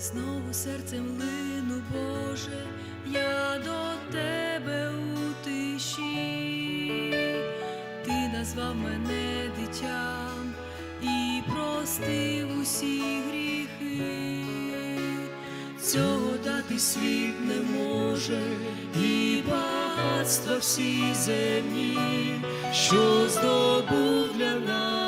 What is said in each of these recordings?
Знову серцем лину, Боже, я до тебе у тиші, ти назвав мене дитям і простив усі гріхи, цього дати світ не може, і багатства всі земні, що здобув для нас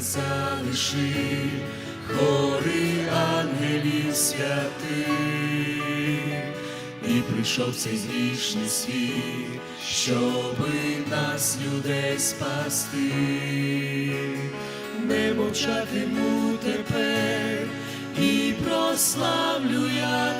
залиши, хори ангелів святих, і прийшов цей грішний світ, щоби нас, людей, спасти, не мовчатиму тепер, і прославлю я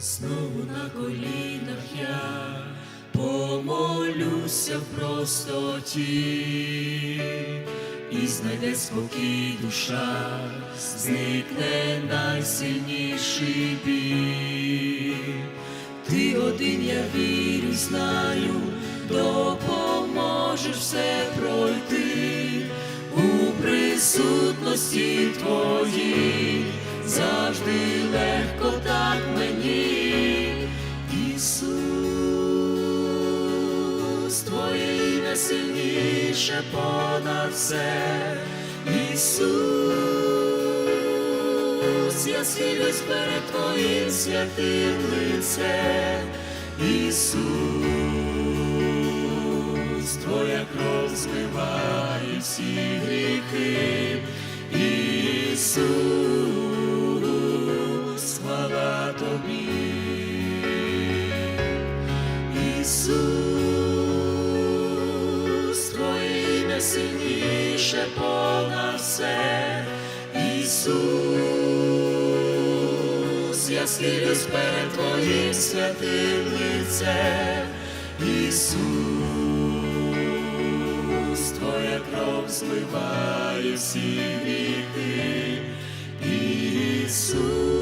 Знову на колінах я помолюся в простоті, і знайде спокій душа, зникне найсильніший біль. Ти один, я вірю, знаю, допоможеш все пройти у присутності Твоїй, завжди легко сильніше понад все, Ісус, я схилюсь перед Твоїм святим лицем, Ісус, Твоя кров змиває всі гріхи, Ісус, хвала Тобі, Ісус, найсильніше пона все, Ісус, я схилюсь перед Твоїм святим лицем, Ісус, Твоя кров зливає всі віки, Ісус.